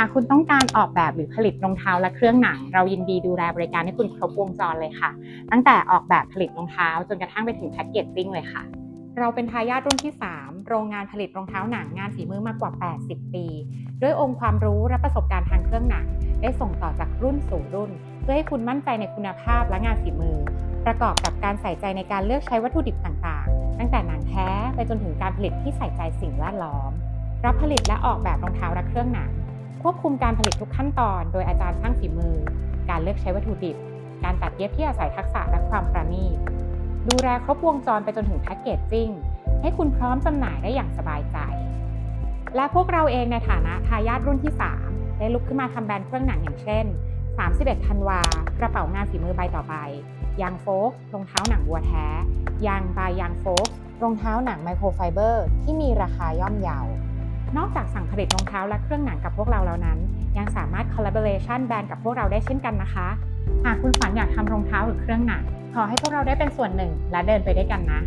หากคุณต้องการออกแบบหรือผลิตรองเท้าและเครื่องหนัง เรายินดีดูแลบริการให้คุณครบวงจรเลยค่ะ ตั้งแต่ออกแบบผลิตรองเท้า จนกระทั่งไปถึงแพ็กเกจจิ้งเลยค่ะ เราเป็นทายาทรุ่นที่ 3 โรงงานผลิตรองเท้าหนังงานฝีมือมากกว่า 80 ปี ด้วยองค์ความรู้และประสบการณ์ทางเครื่องหนัง ได้ส่งต่อจากรุ่นสู่รุ่น เพื่อให้คุณมั่นใจในคุณภาพและงานฝีมือ ประกอบกับการใส่ใจในการเลือกใช้วัตถุดิบต่างๆ ตั้งแต่หนังแท้ไปจนถึงการผลิตที่ใส่ใจสิ่งแวดล้อม รับผลิตและออกแบบรองเท้าและเครื่องหนัง ควบคุมการผลิตทุกขั้นตอน โดยอาจารย์ช่างฝีมือ การเลือกใช้วัตถุดิบ การตัดเย็บที่อาศัยทักษะและความประณีต ดูแลครบวงจรไปจนถึงแพ็กเกจจิ้ง ให้คุณพร้อมจำหน่ายได้อย่างสบายใจ และพวกเราเองในฐานะทายาทรุ่นที่ 3 ได้ลุกขึ้นมาทำแบรนด์เครื่องหนังอย่างเช่น 31ธันวา กระเป๋างานฝีมือใบต่อใบ ยางโฟกรองเท้าหนังวัวแท้ ยางบายยางโฟกรองเท้าหนังไมโครไฟเบอร์ ที่มีราคาย่อมเยา นอกจากสั่งผลิตรองเท้าและเครื่องหนังกับพวกเราแล้วนั้น ยังสามารถ collaboration แบรนด์กับพวกเราได้เช่นกันนะคะ หากคุณฝันอยากทำรองเท้าหรือเครื่องหนัง ขอให้พวกเราได้เป็นส่วนหนึ่งและเดินไปด้วยกันนะ